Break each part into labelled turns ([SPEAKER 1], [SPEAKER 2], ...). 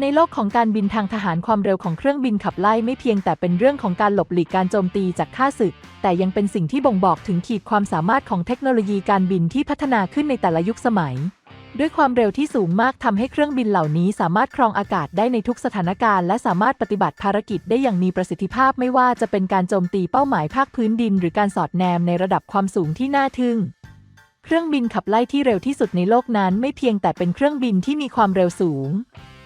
[SPEAKER 1] ในโลกของการบินทางทหารความเร็วของเครื่องบินขับไล่ไม่เพียงแต่เป็นเรื่องของการหลบหลีกการโจมตีจากข้าศึก แต่ยังเป็นสิ่งที่บ่งบอกถึงขีดความสามารถของเทคโนโลยีการบินที่พัฒนาขึ้นในแต่ละยุคสมัย ด้วยความเร็วที่สูงมากทำให้เครื่องบินเหล่านี้สามารถครองอากาศได้ในทุกสถานการณ์และสามารถปฏิบัติภารกิจได้อย่างมีประสิทธิภาพไม่ว่าจะเป็นการโจมตีเป้าหมายภาคพื้นดิน หรือการสอดแนมในระดับความสูงที่น่าทึ่งเครื่องบินขับไล่ที่เร็วที่สุดในโลกนั้นไม่เพียงแต่เป็นเครื่องบินที่มีความเร็วสูง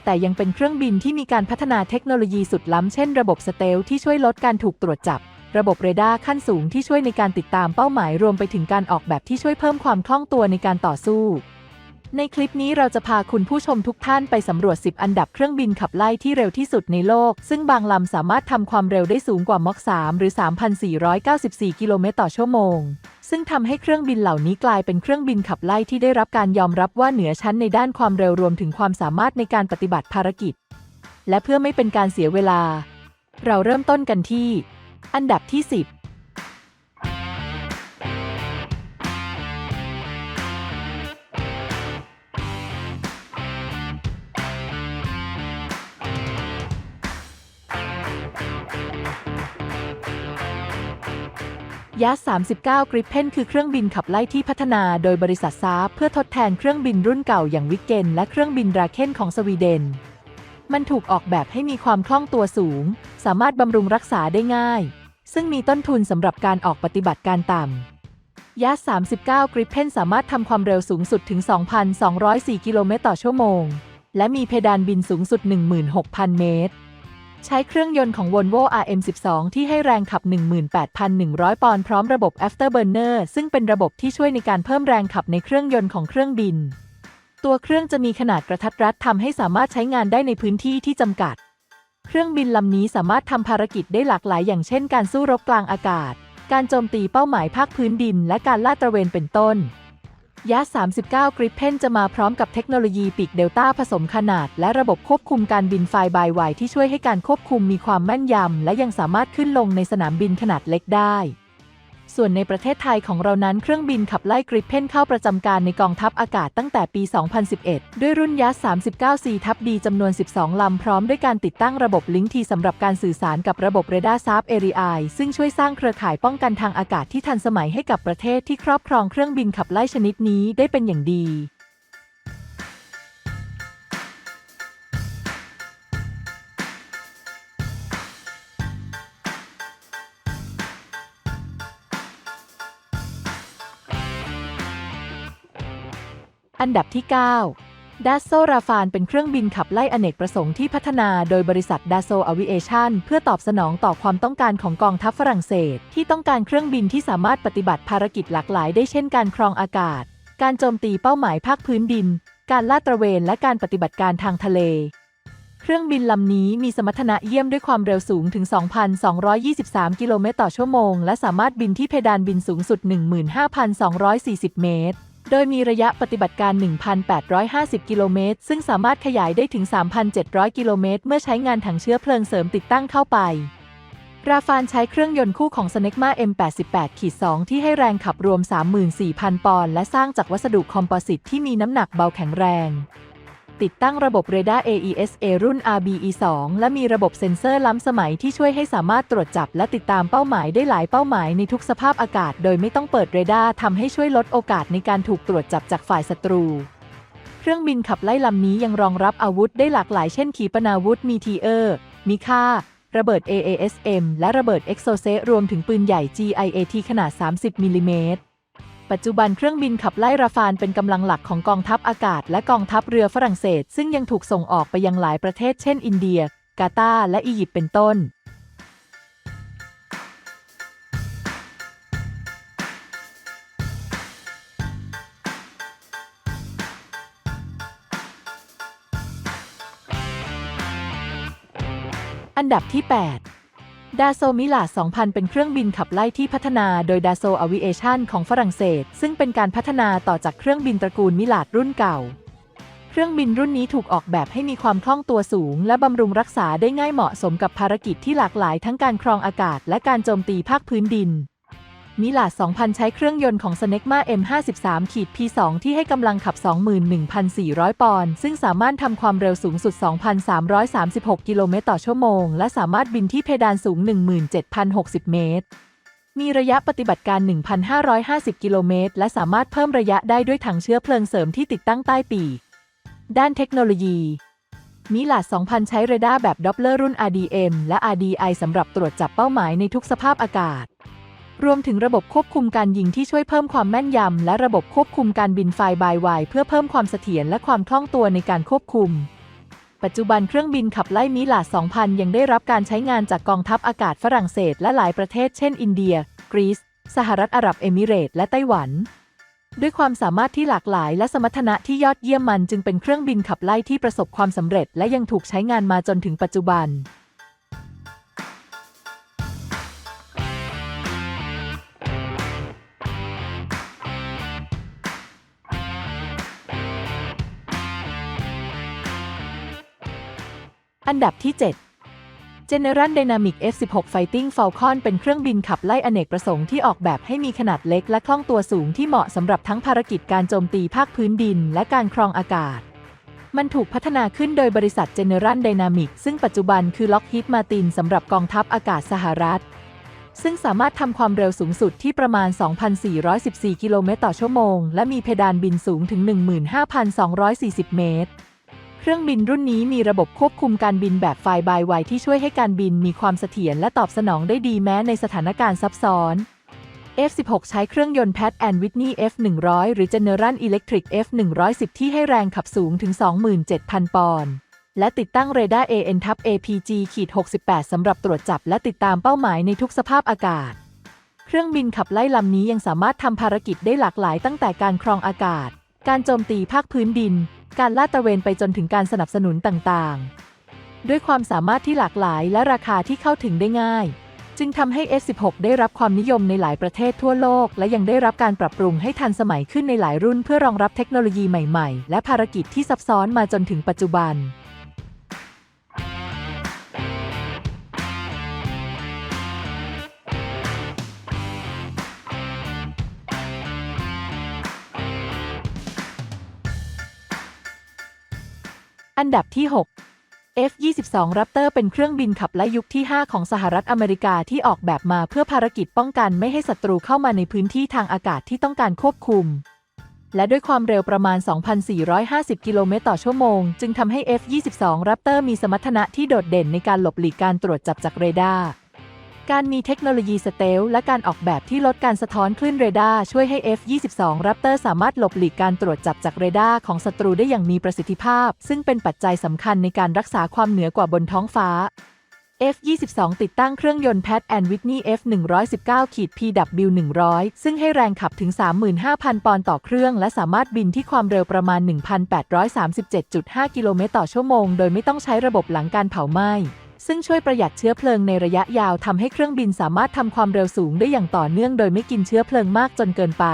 [SPEAKER 1] แต่ยังเป็นเครื่องบินที่มีการพัฒนาเทคโนโลยีสุดล้ำ เช่นระบบสเตลที่ช่วยลดการถูกตรวจจับ ระบบเรดาร์ขั้นสูงที่ช่วยในการติดตามเป้าหมายรวมไปถึงการออกแบบที่ช่วยเพิ่มความคล่องตัวในการต่อสู้ ในคลิปนี้เราจะพาคุณผู้ชมทุกท่านไปสำรวจ 10 อันดับเครื่องบินขับไล่ที่เร็วที่สุดในโลก ซึ่งบางลำสามารถทำความเร็วได้สูงกว่าม็อก3หรือ 3,494 กิโลเมตรต่อชั่วโมง ซึ่งทำให้เครื่องบินเหล่านี้กลายเป็นเครื่องบินขับไล่ที่ได้รับการยอมรับว่าเหนือชั้นในด้านความเร็วรวมถึงความสามารถในการปฏิบัติภารกิจ และเพื่อไม่เป็นการเสียเวลา เราเริ่มต้นกันที่ อันดับที่ 10 ยัส39 กริปเพนคือเครื่องบินขับไล่ที่พัฒนาโดยบริษัทซาบเพื่อทดแทนเครื่องบินรุ่นเก่าอย่างวิกเกนและเครื่องบินดราเคนของสวีเดน มันถูกออกแบบให้มีความคล่องตัวสูง สามารถบำรุงรักษาได้ง่าย ซึ่งมีต้นทุนสำหรับการออกปฏิบัติการต่ำยัส39 กริปเพนสามารถทำความเร็วสูงสุดถึง 2,204 กิโลเมตรต่อชั่วโมง และมีเพดานบินสูงสุด 16,000 เมตร ใช้เครื่องยนต์ของ Volvo RM12 ที่ให้แรงขับ 18,100 ปอนด์พร้อมระบบ Afterburner ซึ่งเป็นระบบที่ช่วยในการเพิ่มแรงขับในเครื่องยนต์ของเครื่องบิน ตัวเครื่องจะมีขนาดกระทัดรัดทำให้สามารถใช้งานได้ในพื้นที่ที่จำกัด เครื่องบินลำนี้สามารถทำภารกิจได้หลากหลาย อย่างเช่น การสู้รบกลางอากาศ การโจมตีเป้าหมายภาคพื้นดิน และการลาดตระเวนเป็นต้น ยัส39 กริปเพนจะมาพร้อมกับเทคโนโลยีปีกเดลต้าผสมขนาด และระบบควบคุมการบินไฟบายไวที่ช่วยให้การควบคุมมีความแม่นยำ และยังสามารถขึ้นลงในสนามบินขนาดเล็กได้ ส่วนในประเทศไทยของเรานั้นเครื่องบินขับไล่กริปเพนเข้าประจำการในกองทัพอากาศตั้งแต่ปี 2011 ด้วยรุ่นยัส 39 4ทับดีจำนวน 12 ลำ พร้อมด้วยการติดตั้งระบบลิงก์ทีสำหรับการสื่อสารกับระบบเรดาร์ซาบเอรีไอซึ่งช่วยสร้างเครือข่ายป้องกันทางอากาศที่ทันสมัยให้กับประเทศที่ครอบครองเครื่องบินขับไล่ชนิดนี้ได้เป็นอย่างดี อันดับที่9 d a s s o ราฟานเป็นเครื่องบินขับไล่อเนกประสงค์ที่พัฒนาโดยบริษัท d a s s o Aviation เพื่อตอบสนองต่อความต้องการของกองทัพฝรั่งเศส ที่ต้องการเครื่องบินที่สามารถปฏิบัติภารกิจหลากหลายได้เช่นการครองอากาศ การโจมตีเป้าหมายภาคพื้นดิน การลาดตระเวนและการปฏิบัติการทางทะเลเครื่องบินลำนี้มีสมรรถนะเยี่ยมด้วยความเร็วสูงถึง 2,223 กิโลเมตรต่อชั่วโมง และสามารถบินที่เพดานบินสูงสุด 15,240 เมตร โดยมีระยะปฏิบัติการ 1,850 กิโลเมตร ซึ่งสามารถขยายได้ถึง 3,700 กิโลเมตร เมื่อใช้งานถังเชื้อเพลิงเสริมติดตั้งเข้าไป ราฟานใช้เครื่องยนต์คู่ของ s n e ก m a M88-2 ที่ให้แรงขับรวม 34,000 ปอนด์ และสร้างจากวัสดุคอมโพสิตที่มีน้ำหนักเบาแข็งแรง ติดตั้งระบบเรดาร์ AESA รุ่น RBE2 และมีระบบเซ็นเซอร์ล้ำสมัยที่ช่วยให้สามารถตรวจจับและติดตามเป้าหมายได้หลายเป้าหมายในทุกสภาพอากาศ โดยไม่ต้องเปิดเรดาร์ทำให้ช่วยลดโอกาสในการถูกตรวจจับจากฝ่ายศัตรูเครื่องบินขับไล่ลำนี้ยังรองรับอาวุธได้หลากหลายเช่นขีปนาวุธมีทีเออร์มิค่า ระเบิด AASM และระเบิด e x o s e รวมถึงปืนใหญ่ GIAT ขนาด 30มิลลิเมตร ปัจจุบันเครื่องบินขับไล่ราฟานเป็นกำลังหลักของกองทัพอากาศและกองทัพเรือฝรั่งเศส ซึ่งยังถูกส่งออกไปยังหลายประเทศเช่นอินเดีย กาตาร์และอียิปต์เป็นต้นอันดับที่ 8 ดาโซมิลา2000 เป็นเครื่องบินขับไล่ที่พัฒนาโดยดาโซอวิเอชันของฝรั่งเศส ซึ่งเป็นการพัฒนาต่อจากเครื่องบินตระกูลมิลาดรุ่นเก่า เครื่องบินรุ่นนี้ถูกออกแบบให้มีความคล่องตัวสูง และบำรุงรักษาได้ง่ายเหมาะสมกับภารกิจที่หลากหลายทั้งการครองอากาศและการโจมตีภาคพื้นดิน มิลาด2000 ใช้เครื่องยนต์ของ Snecma M53 ขีด P2 ที่ให้กำลังขับ 21,400 ปอนด์ ซึ่งสามารถทำความเร็วสูงสุด 2,336 กิโลเมตรต่อชั่วโมง และสามารถบินที่เพดานสูง 17,060 เมตร มีระยะปฏิบัติการ 1,550 กิโลเมตร และสามารถเพิ่มระยะได้ด้วยถังเชื้อเพลิงเสริมที่ติดตั้งใต้ปีก ด้านเทคโนโลยีมิลาด2000 ใช้เรดาร์แบบดอปเลอร์รุ่น RDM และ RDI สำหรับตรวจจับเป้าหมายในทุกสภาพอากาศ รวมถึงระบบควบคุมการยิงที่ช่วยเพิ่มความแม่นยำ และระบบควบคุมการบินไฟบายไวเพื่อเพิ่มความเสถียรและความคล่องตัวในการควบคุม ปัจจุบันเครื่องบินขับไล่มิลาด2000 ยังได้รับการใช้งานจากกองทัพอากาศฝรั่งเศส และหลายประเทศเช่น อินเดีย กรีซ สหรัฐอาหรับเอมิเรตและไต้หวัน ด้วยความสามารถที่หลากหลาย และสมรรถนะที่ยอดเยี่ยมมันจึงเป็นเครื่องบินขับไล่ที่ประสบความสำเร็จ และยังถูกใช้งานมาจนถึงปัจจุบัน อันดับที่ 7 General Dynamic F16 Fighting Falcon เป็นเครื่องบินขับไล่อเนกประสงค์ที่ออกแบบให้มีขนาดเล็กและคล่องตัวสูงที่เหมาะสำหรับทั้งภารกิจการโจมตีภาคพื้นดินและการครองอากาศ มันถูกพัฒนาขึ้นโดยบริษัท General Dynamic ซึ่งปัจจุบันคือ Lockheed Martin สำหรับกองทัพอากาศสหรัฐ ซึ่งสามารถทำความเร็วสูงสุดที่ประมาณ 2,414 กิโลเมตรต่อชั่วโมง และมีเพดานบินสูงถึง 15,240 เมตร เครื่องบินรุ่นนี้มีระบบควบคุมการบินแบบไฟบายไวที่ช่วยให้การบินมีความเสถียรและตอบสนองได้ดีแม้ในสถานการณ์ซับซ้อน F16 ใช้เครื่องยนต์ Pratt Whitney F100 หรือ General Electric F110 ที่ให้แรงขับสูงถึง 27,000 ปอนด์และติดตั้งเรดาร์ AN ทับ APG ขีด68 สำหรับตรวจจับและติดตามเป้าหมายในทุกสภาพอากาศ เครื่องบินขับไล่ลำนี้ยังสามารถทำภารกิจได้หลากหลายตั้งแต่การครองอากาศ การโจมตีภาคพื้นดิน การลาดตระเวนไปจนถึงการสนับสนุนต่างๆ ด้วยความสามารถที่หลากหลายและราคาที่เข้าถึงได้ง่าย จึงทำให้ F16 ได้รับความนิยมในหลายประเทศทั่วโลก และยังได้รับการปรับปรุงให้ทันสมัยขึ้นในหลายรุ่นเพื่อรองรับเทคโนโลยีใหม่ ๆ และภารกิจที่ซับซ้อนมาจนถึงปัจจุบัน อันดับที่ 6 F-22 Raptor เป็นเครื่องบินขับไล่ยุคที่ 5 ของสหรัฐอเมริกาที่ออกแบบมาเพื่อภารกิจป้องกันไม่ให้ศัตรูเข้ามาในพื้นที่ทางอากาศที่ต้องการควบคุม และด้วยความเร็วประมาณ 2,450 กิโลเมตรต่อชั่วโมง จึงทำให้ F-22 Raptor มีสมรรถนะที่โดดเด่นในการหลบหลีกการตรวจจับจากเรดาร์ การมีเทคโนโลยีสเตลและการออกแบบที่ลดการสะท้อนคลื่นเรดาร์ช่วยให้ F-22 Raptor สามารถหลบหลีกการตรวจจับจากเรดาร์ของศัตรูได้อย่างมีประสิทธิภาพ ซึ่งเป็นปัจจัยสำคัญในการรักษาความเหนือกว่าบนท้องฟ้า F-22 ติดตั้งเครื่องยนต์ Pratt Whitney F119 ขีด PW100 ซึ่งให้แรงขับถึง 35,000 ปอนด์ต่อเครื่อง และสามารถบินที่ความเร็วประมาณ 1,837.5 กิโลเมตรต่อชั่วโมง โดยไม่ต้องใช้ระบบหลังการเผาไหม้ ซึ่งช่วยประหยัดเชื้อเพลิงในระยะยาวทำให้เครื่องบินสามารถทำความเร็วสูงได้อย่างต่อเนื่องโดยไม่กินเชื้อเพลิงมากจนเกินไป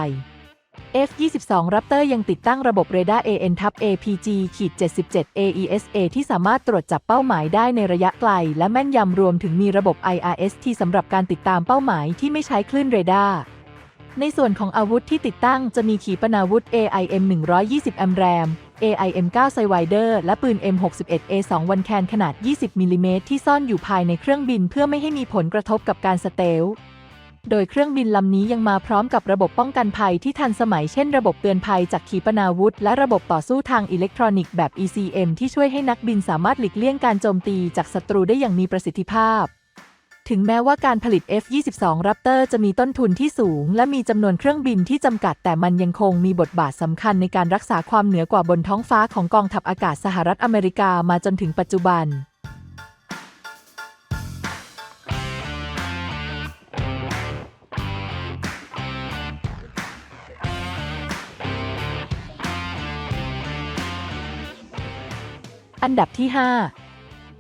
[SPEAKER 1] F-22 Raptor ยังติดตั้งระบบเรดาร์ AN ทับ APG-77 AESA ที่สามารถตรวจจับเป้าหมายได้ในระยะไกล และแม่นยำรวมถึงมีระบบ IRST สำหรับการติดตามเป้าหมายที่ไม่ใช้คลื่นเรดาร์ ในส่วนของอาวุธที่ติดตั้งจะมีขีปนาวุธ AIM 120 AMRAAM AIM 9 s i d e w i d e r และปืน M61 A2 วันแคนขนาด 20มิลลิเมตรที่ซ่อนอยู่ภายในเครื่องบินเพื่อไม่ให้มีผลกระทบกับการสเตลโดยเครื่องบินลำนี้ยังมาพร้อมกับระบบป้องกันภัยที่ทันสมัยเช่นระบบเตือนภัยจากขีปนาวุธ และระบบต่อสู้ทางอิเล็กทรอนิกส์แบบ ECM ที่ช่วยให้นักบินสามารถหลีกเลี่ยงการโจมตีจากศัตรูได้อย่างมีประสิทธิภาพ ถึงแม้ว่าการผลิต F-22 Raptor จะมีต้นทุนที่สูง และมีจำนวนเครื่องบินที่จำกัด แต่มันยังคงมีบทบาทสำคัญในการรักษาความเหนือกว่าบนท้องฟ้าของกองทัพอากาศสหรัฐอเมริกามาจนถึงปัจจุบันอันดับที่ 5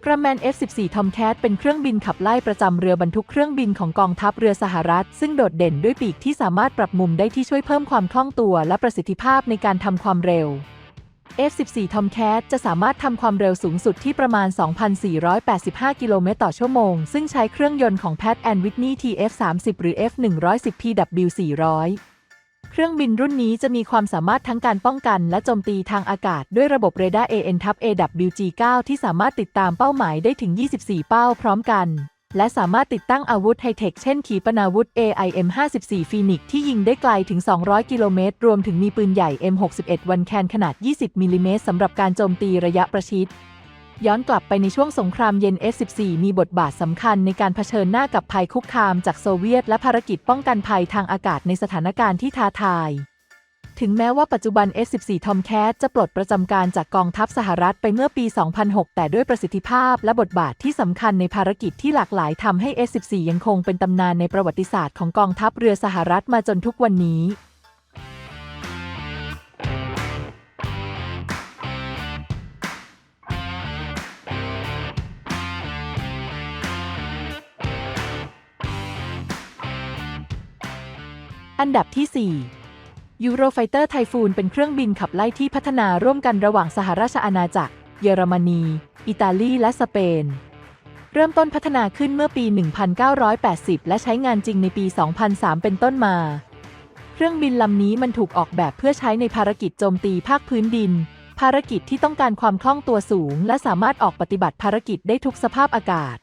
[SPEAKER 1] กระแมน F-14 Tomcat เป็นเครื่องบินขับไล่ประจำเรือบรรทุกเครื่องบินของกองทัพเรือสหรัฐ ซึ่งโดดเด่นด้วยปีกที่สามารถปรับมุมได้ที่ช่วยเพิ่มความคล่องตัวและประสิทธิภาพในการทำความเร็ว F-14 Tomcat จะสามารถทำความเร็วสูงสุดที่ประมาณ 2,485 กิโลเมตรต่อชั่วโมง ซึ่งใช้เครื่องยนต์ของ Pratt Whitney TF30 หรือ F110 PW400 เครื่องบินรุ่นนี้จะมีความสามารถทั้งการป้องกันและโจมตีทางอากาศด้วยระบบเรดาร์ AN ทับ AWG9 ที่สามารถติดตามเป้าหมายได้ถึง 24 เป้าพร้อมกัน และสามารถติดตั้งอาวุธไฮเทคเช่นขีปนาวุธ AIM-54 Phoenix ที่ยิงได้ไกลถึง 200 กิโลเมตร รวมถึงมีปืนใหญ่ M61 วันแคนขนาด 20มิลลิเมตรสำหรับการโจมตีระยะประชิด ย้อนกลับไปในช่วงสงครามเย็น F-14 มีบทบาทสำคัญในการเผชิญหน้ากับภัยคุกคามจากโซเวียตและภารกิจป้องกันภัยทางอากาศในสถานการณ์ที่ท้าทาย ถึงแม้ว่าปัจจุบัน F-14 Tomcat จะปลดประจำการจากกองทัพสหรัฐไปเมื่อปี 2006 แต่ด้วยประสิทธิภาพและบทบาทที่สำคัญในภารกิจที่หลากหลายทำให้ F-14 ยังคงเป็นตำนานในประวัติศาสตร์ของกองทัพเรือสหรัฐมาจนทุกวันนี้ อันดับที่4 Eurofighter Typhoon เป็นเครื่องบินขับไล่ที่พัฒนาร่วมกันระหว่างสหราชอาณาจักร เยอรมนี อิตาลี และสเปน เริ่มต้นพัฒนาขึ้นเมื่อปี 1980 และใช้งานจริงในปี 2003 เป็นต้นมา เครื่องบินลำนี้มันถูกออกแบบเพื่อใช้ในภารกิจโจมตีภาคพื้นดิน ภารกิจที่ต้องการความคล่องตัวสูง และสามารถออกปฏิบัติภารกิจได้ทุกสภาพอากาศ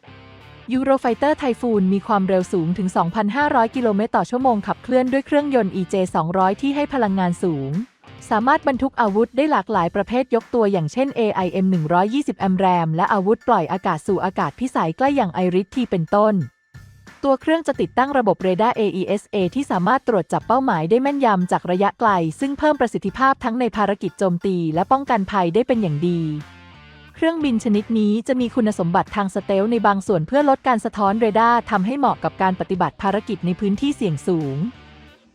[SPEAKER 1] Eurofighter Typhoon มีความเร็วสูงถึง 2,500 กิโลเมตรต่อชั่วโมงขับเคลื่อนด้วยเครื่องยนต์ EJ200 ที่ให้พลังงานสูง สามารถบรรทุกอาวุธได้หลากหลายประเภทยกตัวอย่างเช่น AIM 120 AMRAAM และอาวุธปล่อยอากาศสู่อากาศพิสัยใกล้อย่างไอริสทีเป็นต้น ตัวเครื่องจะติดตั้งระบบเรดาร์ AESA ที่สามารถตรวจจับเป้าหมายได้แม่นยำจากระยะไกล ซึ่งเพิ่มประสิทธิภาพทั้งในภารกิจโจมตี และป้องกันภัยได้เป็นอย่างดี เครื่องบินชนิดนี้จะมีคุณสมบัติทางสเตลในบางส่วนเพื่อลดการสะท้อนเรดาร์ทำให้เหมาะกับการปฏิบัติภารกิจในพื้นที่เสี่ยงสูง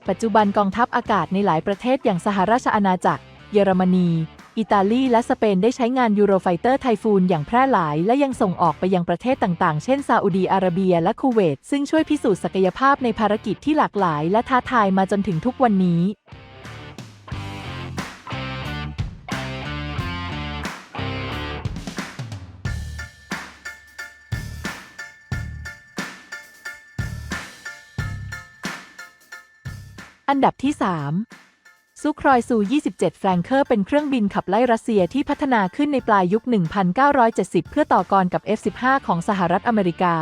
[SPEAKER 1] ปัจจุบันกองทัพอากาศในหลายประเทศอย่างสหราชอาณาจักร เยอรมนี อิตาลี และสเปนได้ใช้งานยูโรไฟเตอร์ไทฟูนอย่างแพร่หลาย และยังส่งออกไปยังประเทศต่างๆ เช่นซาอุดีอาระเบีย และคูเวต ซึ่งช่วยพิสูจน์ศักยภาพในภารกิจที่หลากหลาย และท้าทายมาจนถึงทุกวันนี้ อันดับที่ 3 ซูครอยซู 27 แฟรงเคอร์เป็นเครื่องบินขับไล่รัสเซียที่พัฒนาขึ้นในปลายยุค 1970 เพื่อต่อกรกับ F-15 ของสหรัฐอเมริกา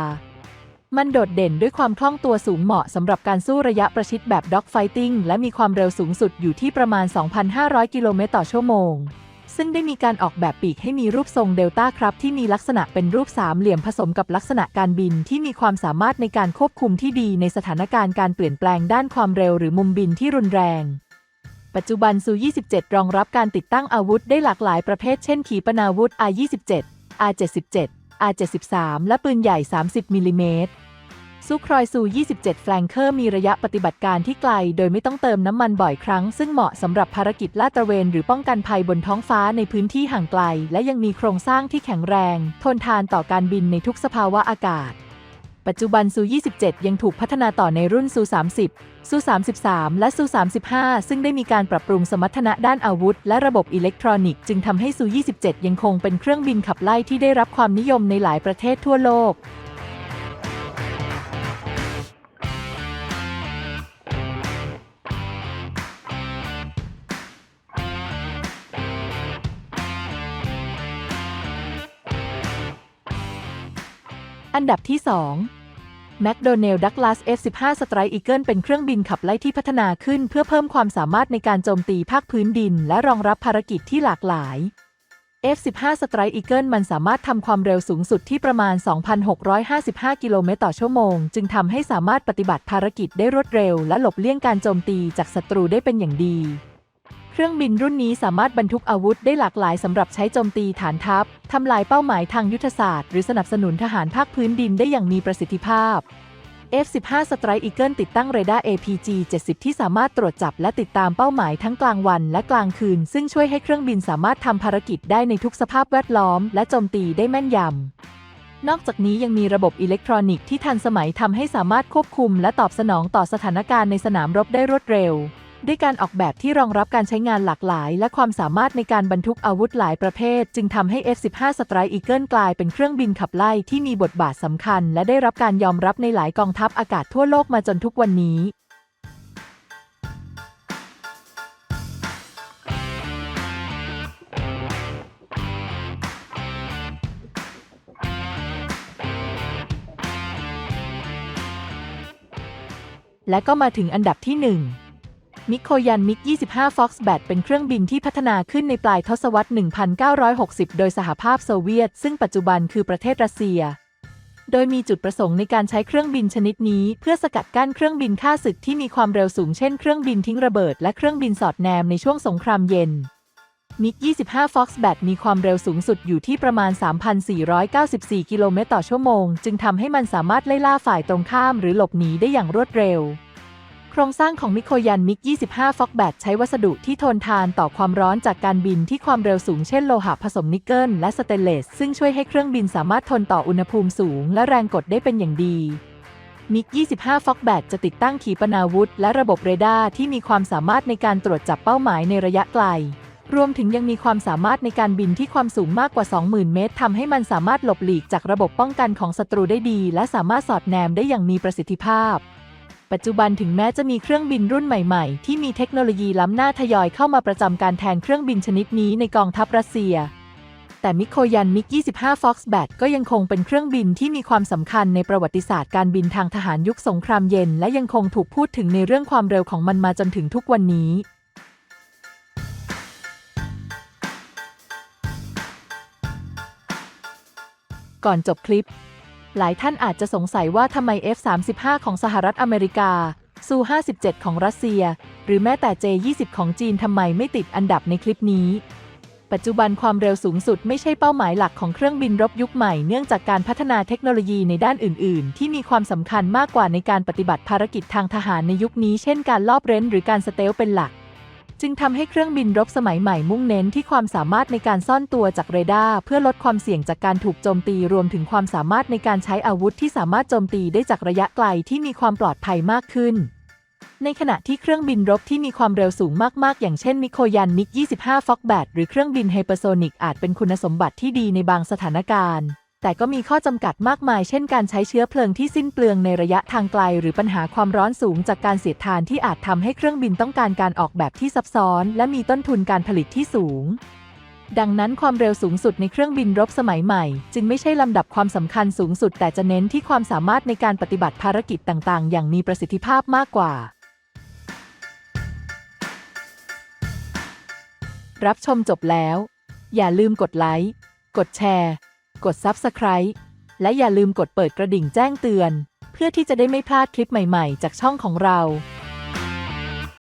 [SPEAKER 1] มันโดดเด่นด้วยความคล่องตัวสูงเหมาะสำหรับการสู้ระยะประชิดแบบด็อกไฟติ้งและมีความเร็วสูงสุดอยู่ที่ประมาณ 2,500 กิโลเมตรต่อชั่วโมง ซึ่งได้มีการออกแบบปีกให้มีรูปทรงเดลต้าครับที่มีลักษณะเป็นรูปสามเหลี่ยมผสมกับลักษณะการบินที่มีความสามารถในการควบคุมที่ดีในสถานการณ์การเปลี่ยนแปลงด้านความเร็วหรือมุมบินที่รุนแรง ปัจจุบันซู27 รองรับการติดตั้งอาวุธได้หลากหลายประเภทเช่น ขีปนาวุธ R27 R77 R73 และปืนใหญ่ 30มิลลิเมตร ซูครอยซู 27 แฟลงเคอร์มีระยะปฏิบัติการที่ไกล โดยไม่ต้องเติมน้ำมันบ่อยครั้ง ซึ่งเหมาะสำหรับภารกิจลาดตระเวน หรือป้องกันภัยบนท้องฟ้าในพื้นที่ห่างไกล และยังมีโครงสร้างที่แข็งแรง ทนทานต่อการบินในทุกสภาวะอากาศ ปัจจุบันซู 27 ยังถูกพัฒนาต่อในรุ่นซู 30 ซู 33 และซู 35 ซึ่งได้มีการปรับปรุงสมรรถนะด้านอาวุธ และระบบอิเล็กทรอนิกส์จึงทำให้ซู 27 ยังคงเป็นเครื่องบินขับไล่ที่ได้รับความนิยมในหลายประเทศทั่วโลก อันดับที่ 2 McDonnell Douglas F-15 Strike Eagle เป็นเครื่องบินขับไล่ที่พัฒนาขึ้น เพื่อเพิ่มความสามารถในการโจมตีภาคพื้นดิน และรองรับภารกิจที่หลากหลาย F-15 Strike Eagle มันสามารถทำความเร็วสูงสุดที่ประมาณ 2,655 กิโลเมตรต่อชั่วโมง จึงทำให้สามารถปฏิบัติภารกิจได้รวดเร็ว และหลบเลี่ยงการโจมตีจากศัตรูได้เป็นอย่างดี เครื่องบินรุ่นนี้สามารถบรรทุกอาวุธได้หลากหลายสำหรับใช้โจมตีฐานทัพ ทำลายเป้าหมายทางยุทธศาสตร์ หรือสนับสนุนทหารภาคพื้นดินได้อย่างมีประสิทธิภาพ F-15 Strike Eagle ติดตั้งเรดาร์ APG-70 ที่สามารถตรวจจับและติดตามเป้าหมายทั้งกลางวันและกลางคืน ซึ่งช่วยให้เครื่องบินสามารถทำภารกิจได้ในทุกสภาพแวดล้อม และโจมตีได้แม่นยำนอกจากนี้ยังมีระบบอิเล็กทรอนิกส์ที่ทันสมัยทำให้สามารถควบคุมและตอบสนองต่อสถานการณ์ในสนามรบได้รวดเร็ว ด้วยการออกแบบที่รองรับการใช้งานหลากหลาย และความสามารถในการบรรทุกอาวุธหลายประเภท จึงทำให้ F-15 Strike Eagle กลายเป็นเครื่องบินขับไล่ที่มีบทบาทสำคัญ และได้รับการยอมรับในหลายกองทัพอากาศทั่วโลกมาจนทุกวันนี้และก็มาถึงอันดับที่ 1 มิโคยันมิก 25 Foxbat เป็นเครื่องบินที่พัฒนาขึ้นในปลายทศวรรษ 1960 โดยสหภาพโซเวียต ซึ่งปัจจุบันคือประเทศรัสเซีย โดยมีจุดประสงค์ในการใช้เครื่องบินชนิดนี้ เพื่อสกัดกั้นเครื่องบินฆ่าศึกที่มีความเร็วสูงเช่นเครื่องบินทิ้งระเบิดและเครื่องบินสอดแนมในช่วงสงครามเย็นมิก 25 Foxbat มีความเร็วสูงสุดอยู่ที่ประมาณ 3,494 กิโลเมตรต่อชั่วโมง จึงทำให้มันสามารถไล่ล่าฝ่ายตรงข้ามหรือหลบหนีได้อย่างรวดเร็ว โครงสร้างของมิโคยันมิก 25 Foxbat ใช้วัสดุที่ทนทานต่อความร้อนจากการบินที่ความเร็วสูงเช่นโลหะผสมนิกเกิลและสเตนเลส ซึ่งช่วยให้เครื่องบินสามารถทนต่ออุณหภูมิสูงและแรงกดได้เป็นอย่างดี มิก 25 Foxbat จะติดตั้งขีปนาวุธ และระบบเรดาร์ที่มีความสามารถในการตรวจจับเป้าหมายในระยะไกล รวมถึงยังมีความสามารถในการบินที่ความสูงมากกว่า 20,000 เมตรทำให้มันสามารถหลบหลีกจากระบบป้องกันของศัตรูได้ดี และสามารถสอดแนมได้อย่างมีประสิทธิภาพ ปัจจุบันถึงแม้จะมีเครื่องบินรุ่นใหม่ๆ ที่มีเทคโนโลยีล้ำหน้าทยอยเข้ามาประจำการแทนเครื่องบินชนิดนี้ในกองทัพรัสเซีย แต่มิโคยันมิก 25 Foxbat ก็ยังคงเป็นเครื่องบินที่มีความสำคัญในประวัติศาสตร์การบินทางทหารยุคสงครามเย็น และยังคงถูกพูดถึงในเรื่องความเร็วของมันมาจนถึงทุกวันนี้ก่อนจบคลิป หลายท่านอาจจะสงสัยว่าทำไม F-35 ของสหรัฐอเมริกาซู57 ของรัสเซีย หรือแม้แต่ J-20 ของจีนทำไมไม่ติดอันดับในคลิปนี้ ปัจจุบันความเร็วสูงสุดไม่ใช่เป้าหมายหลักของเครื่องบินรบยุคใหม่เนื่องจากการพัฒนาเทคโนโลยีในด้านอื่น ๆ ที่มีความสำคัญมากกว่าในการปฏิบัติภารกิจทางทหารในยุคนี้ เช่นการลอบเร้นหรือการสเตลเป็นหลัก จึงทำให้เครื่องบินรบสมัยใหม่มุ่งเน้นที่ความสามารถในการซ่อนตัวจากเรดาร์เพื่อลดความเสี่ยงจากการถูกโจมตีรวมถึงความสามารถในการใช้อาวุธที่สามารถโจมตีได้จากระยะไกลที่มีความปลอดภัยมากขึ้น ในขณะที่เครื่องบินรบที่มีความเร็วสูงมาก ๆ อย่างเช่นมิโคยันมิก 25 Foxbat หรือเครื่องบินไฮเปอร์โซนิกอาจเป็นคุณสมบัติที่ดีในบางสถานการณ์ แต่ก็มีข้อจำกัดมากมาย เช่นการใช้เชื้อเพลิงที่สิ้นเปลืองในระยะทางไกล หรือปัญหาความร้อนสูงจากการเสียดทานที่อาจทำให้เครื่องบินต้องการการออกแบบที่ซับซ้อน และมีต้นทุนการผลิตที่สูง ดังนั้นความเร็วสูงสุดในเครื่องบินรบสมัยใหม่ จึงไม่ใช่ลำดับความสำคัญสูงสุด แต่จะเน้นที่ความสามารถในการปฏิบัติภารกิจต่างๆ อย่างมีประสิทธิภาพมากกว่ารับชมจบแล้ว อย่าลืมกดไลค์ กดแชร์ กด Subscribe และอย่าลืมกดเปิดกระดิ่งแจ้งเตือน เพื่อที่จะได้ไม่พลาดคลิปใหม่ๆ จากช่องของเรา